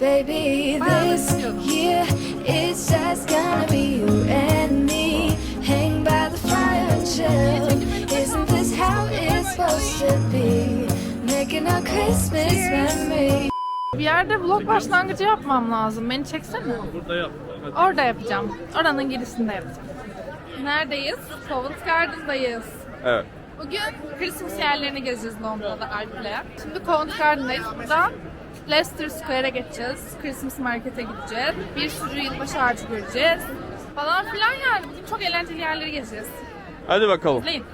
Baby, this year it's just gonna be you and me. Hang by the fire and chill. Isn't this how it's supposed to be? Making our Christmas memory. Bir yerde vlog başlangıcı yapmam lazım. Beni çeksene. Burada yap. Hadi. Orada yapacağım. Oranın girişinde yapacağım. Neredeyiz? Covent Garden'dayız. Evet. Bugün Christmas yerlerini gezeceğiz Londra'da Alp'le. Şimdi Covent Garden'dayız. Buradan Leicester Square'a geçeceğiz. Christmas Market'e gideceğiz. Bir sürü yılbaşı ağacı göreceğiz. Falan filan yani. Bugün çok eğlenceli yerleri gezeceğiz. Hadi bakalım. İzleyin.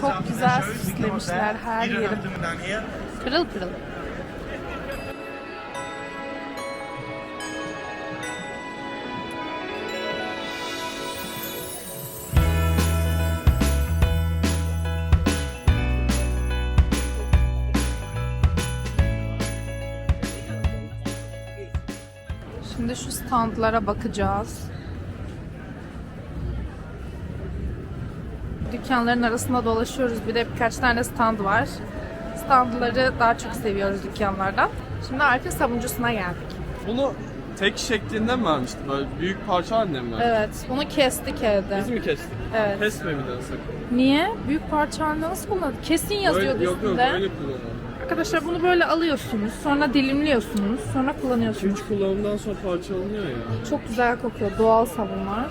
Çok güzel süslemişler her yeri. Pırıl pırıl. Standlara bakacağız. Dükkanların arasında dolaşıyoruz. Bir de birkaç tane stand var. Standları daha çok seviyoruz dükkanlardan. Şimdi Alp'in sabuncusuna geldik. Bunu tek şeklinde mi vermişti? Böyle büyük parça halinde mi vermişti? Evet, bunu kestik evde. Biz mi kestik? Evet. Kesme bir de sakın. Niye? Büyük parça halinde nasıl kullanılır? Kesin yazıyordu Öyle- yok yok üstünde. öyle kullanalım. Arkadaşlar bunu böyle alıyorsunuz, sonra dilimliyorsunuz, sonra kullanıyorsunuz. 2-3 kullanımdan sonra parçalanıyor ya. Çok güzel kokuyor, doğal sabunlar.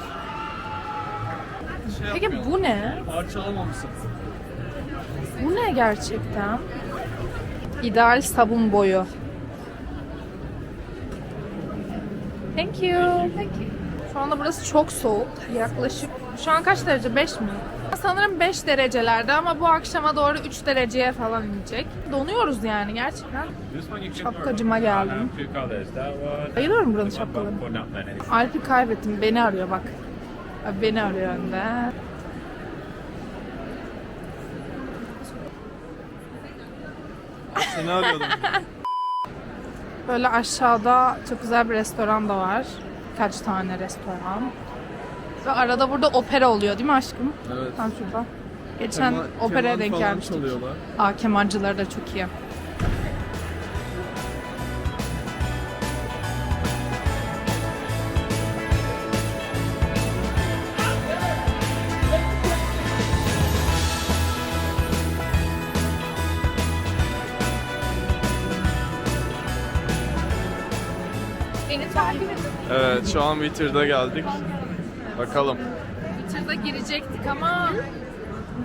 Şey Peki yapmıyor. bu ne? Parçalamamışsın. Bu ne gerçekten? İdeal sabun boyu. Thank you. Thank you. Şu anda burası çok soğuk. Yaklaşık şu an kaç derece? 5 mi? Sanırım 5 derecelerde ama bu akşama doğru 3 dereceye falan inecek. Donuyoruz yani gerçekten. Şapkacıma geldim. Bayılıyorum buranın şapkalarına. Alp'i kaybettim. Beni arıyor bak. Beni arıyor önde. Seni arıyordum. Böyle aşağıda çok güzel bir restoran da var. Kaç tane restoran. Ve arada burada opera oluyor değil mi aşkım? Evet. Tam şurada. Geçen Keman- operaya denk gelmiştik. çalıyorlar. Aa kemancıları da çok iyi. Evet şu an Twitter'da geldik. Bakalım. Twitter'da girecektik ama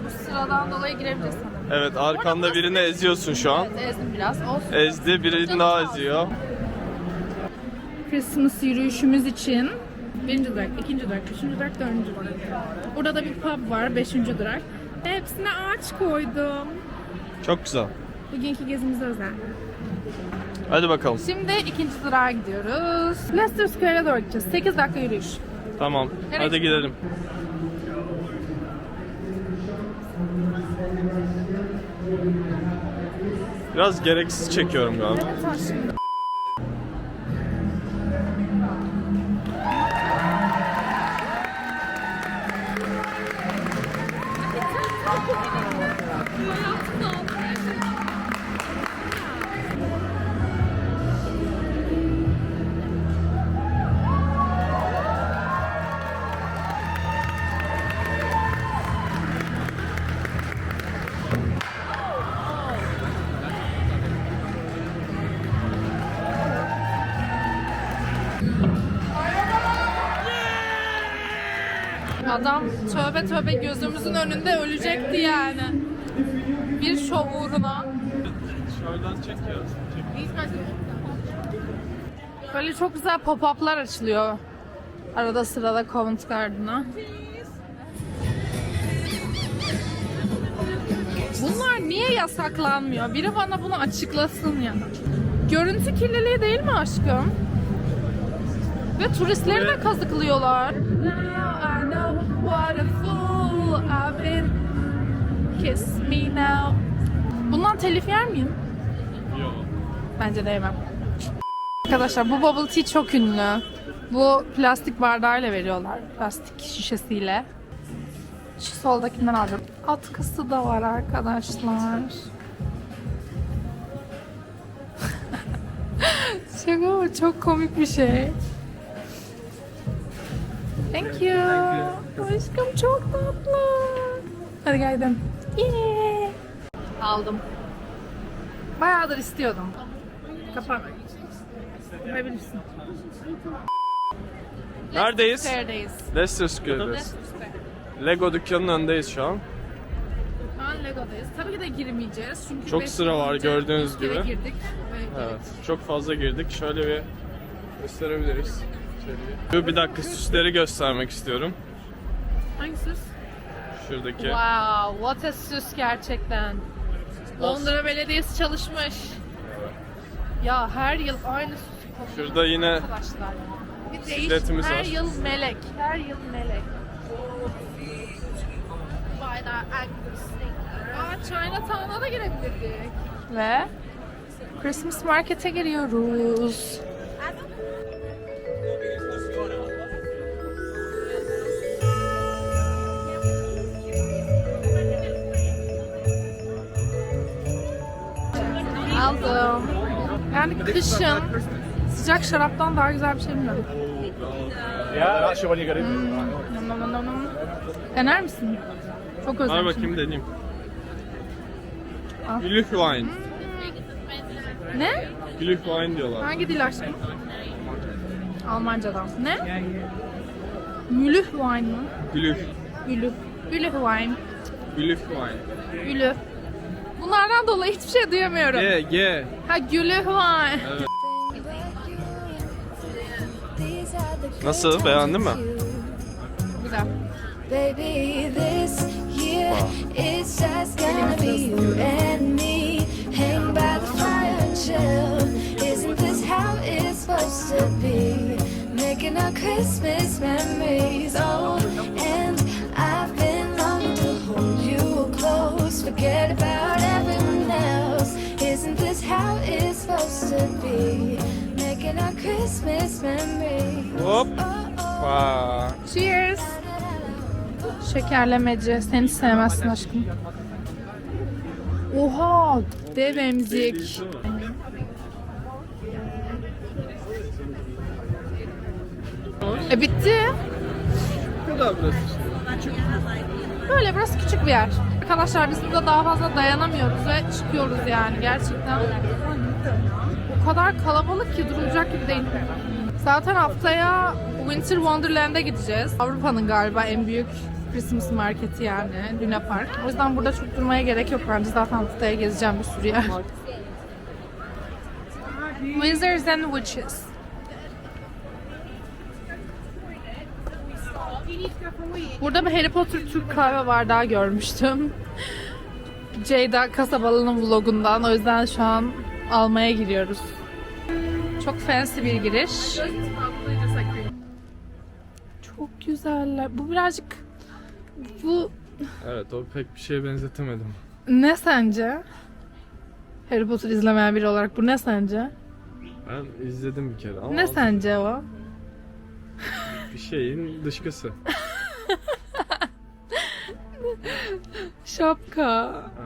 bu sıradan dolayı girebiliriz sanırım. Evet arkanda birini eziyorsun şu an. Evet, ezdim biraz. Olsun. Ezdi birini daha eziyor. Christmas yürüyüşümüz için birinci durak, ikinci durak, üçüncü durak, dördüncü durak. Burada da bir pub var, beşinci durak. Hepsine ağaç koydum. Çok güzel. Bugünkü gezimize özel. Hadi bakalım. Şimdi ikinci durağa gidiyoruz. Leicester Square'a doğru gideceğiz. 8 dakika yürüyüş. Tamam. Nereye Hadi gidelim. Biraz gereksiz çekiyorum galiba. Evet Adam tövbe tövbe gözümüzün önünde ölecekti yani. Bir şov uğruna. Şuradan çekiyoruz. Böyle çok güzel pop-up'lar açılıyor. Arada sırada Covent Garden'a. Bunlar niye yasaklanmıyor? Biri bana bunu açıklasın ya. Görüntü kirliliği değil mi aşkım? Ve turistleri de kazıklıyorlar. What a fool I've been. Kiss me now. Bundan telif yer miyim? Yok. Bence de yemem. Arkadaşlar bu bubble tea çok ünlü. Bu plastik bardağıyla veriyorlar. Plastik şişesiyle. Şu soldakinden alacağım. Atkısı da var arkadaşlar. Şaka? Çok komik bir şey. Thank you. Aşkım çok tatlı. Hadi gel gidelim. Yeah. Aldım. Bayağıdır istiyordum. Kapat. Yapabilirsin. Neredeyiz? Square'deyiz. Leicester Square'deyiz. Lego dükkanının önündeyiz şu an. Şu an Lego'dayız. Tabii ki de girmeyeceğiz. Çünkü Çok beş sıra yıl var önce gördüğünüz bir kere gibi. girdik. ve Evet. Çok fazla girdik. Şöyle bir gösterebiliriz. Şöyle bir- Bir dakika süsleri göstermek istiyorum. Hangi süs? Şuradaki. Wow, what a süs gerçekten. Londra Belediyesi çalışmış. Ya her yıl aynı süs kokuyor Şurada yine arkadaşlar. Bir Bisikletimiz her var. yıl melek, her yıl melek. Vay da Aa, Chinatown'a da girebilirdik. Ve Christmas Market'e giriyoruz. Aldım. Yani kışın sıcak şaraptan daha güzel bir şey bilmiyorum. Nom nom nom nom. Dener misin? Çok Ver özlemişim. bakayım deneyeyim. Al. Glühwein. Ne? Glühwein diyorlar. Hangi dil aşkım? Almancadan. Ne? Mülühwein mı? Glüh. Gülü. Gülühwein. Glühwein. Gülü. Bunlardan dolayı hiçbir şey duyamıyorum. G, G. Ha. Evet. The good Nasıl, beğendin mi? Güzel. Baby, this year it's just gonna be you and me. Hang by the fire and chill. Isn't this how it's supposed to be? Making our Christmas memories. Oh, to be? Making our Christmas memories. Hop. Oh, oh. Vay. Cheers. Şekerlemeci. Sen hiç sevmezsin aşkım. Oha! Dev emzik. E bitti. Bu kadar burası işte. Böyle burası küçük bir yer. Arkadaşlar biz burada daha fazla dayanamıyoruz ve çıkıyoruz yani gerçekten. Kadar kalabalık ki durulacak gibi değil. Zaten haftaya Winter Wonderland'e gideceğiz. Avrupa'nın galiba en büyük Christmas marketi yani Luna Park. O yüzden burada çok durmaya gerek yok bence. Zaten haftaya gezeceğim bir sürü yer. Wizards and Witches. Burada bir Harry Potter Türk kahve bardağı görmüştüm. Ceyda Kasabalı'nın vlogundan. O yüzden şu an almaya giriyoruz. Çok fancy bir giriş. Çok güzeller. Bu birazcık... Bu Evet o pek bir şeye benzetemedim. ne sence? Harry Potter izlemeyen biri olarak bu ne sence? Ben izledim bir kere ama Ne sence o? bir şeyin dışkısı. Şapka. Ha.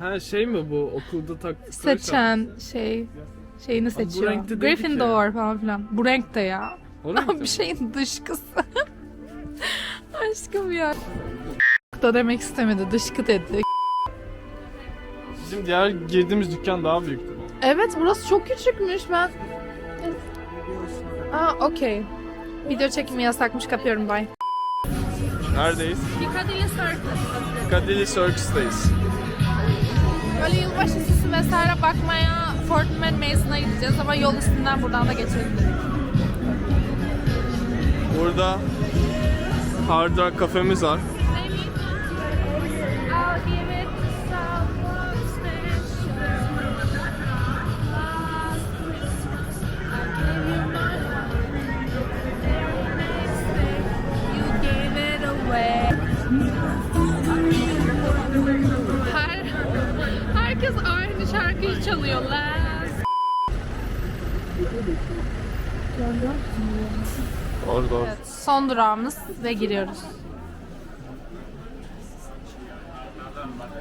Ha şey mi bu okulda taktıkları Seçen şey şeyini seçiyor. renkte ki. Gryffindor falan filan. Bu renkte ya. şapka? O renkte mi? bir şeyin dışkısı. Aşkım ya. da demek istemedi. Dışkı dedi. Bizim diğer girdiğimiz dükkan daha büyüktü. Evet burası çok küçükmüş ben. Aa okey. Video çekimi yasakmış kapıyorum bay. Neredeyiz? Piccadilly Circus. Piccadilly Circus'tayız. Böyle yılbaşı süsü vesaire bakmaya Fortnum Mason'a gideceğiz ama yol üstünden buradan da geçelim. Burada Hard Rock kafemiz var. Herkes aynı şarkıyı çalıyor. Last. Orada orada. Evet, son durağımız ve giriyoruz.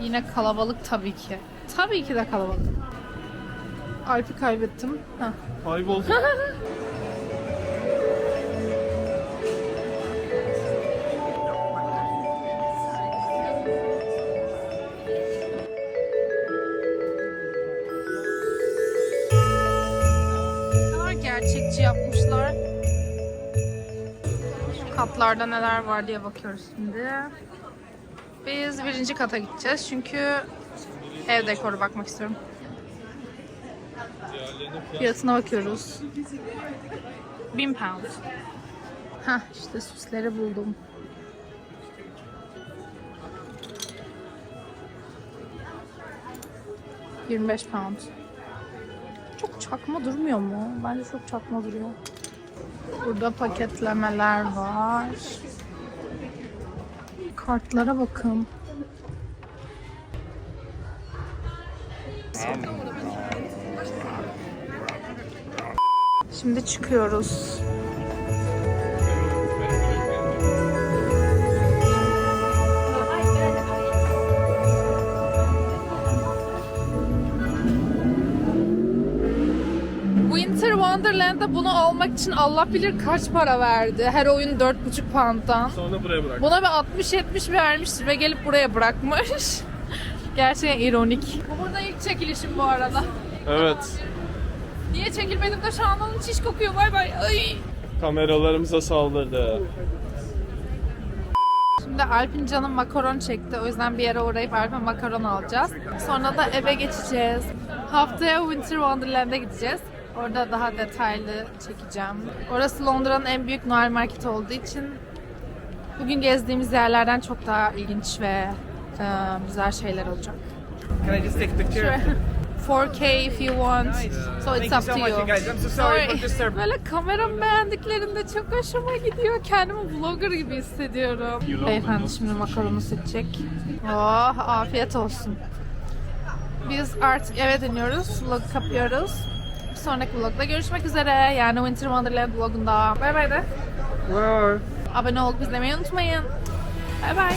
Yine kalabalık tabii ki. Tabii ki de kalabalık. Alp'i kaybettim. Heh. Kayboldu. katlarda neler var diye bakıyoruz şimdi. Biz birinci kata gideceğiz çünkü ev dekoru bakmak istiyorum. Fiyatına bakıyoruz. 1000 pound. Hah işte süsleri buldum. ...25 pound. Çok çakma durmuyor mu? Bence çok çakma duruyor. Burada paketlemeler var. Kartlara bakın. Şimdi çıkıyoruz. Wonderland'da bunu almak için Allah bilir kaç para verdi. Her oyun 4,5 pound'dan. Sonra buraya bırak. Buna bir 60-70 vermiştir ve gelip buraya bırakmış. Gerçekten ironik. Bu burada ilk çekilişim bu arada. Evet. Niye çekilmedim de şu an onun çiş kokuyor bay bay. Ay. Kameralarımıza saldırdı. Şimdi Alp'in canım makaron çekti. O yüzden bir yere uğrayıp Alp'e makaron alacağız. Sonra da eve geçeceğiz. Haftaya Winter Wonderland'e gideceğiz. Orada daha detaylı çekeceğim. Orası Londra'nın en büyük Noel marketi olduğu için bugün gezdiğimiz yerlerden çok daha ilginç ve e, güzel şeyler olacak. Can I just take a picture? Sure. 4K if you want. So it's Thank you up so to much, you. you guys. I'm so sorry for disturbing. Böyle kameramı beğendiklerinde çok hoşuma gidiyor. Kendimi vlogger gibi hissediyorum. Beyefendi şimdi makaronu seçecek. Oh afiyet olsun. Biz artık eve dönüyoruz. Vlog kapıyoruz. Sonraki vlogda görüşmek üzere. Yani Winter Wonderland vlogunda. Bay bay de. Abone olup izlemeyi unutmayın. Bay bay.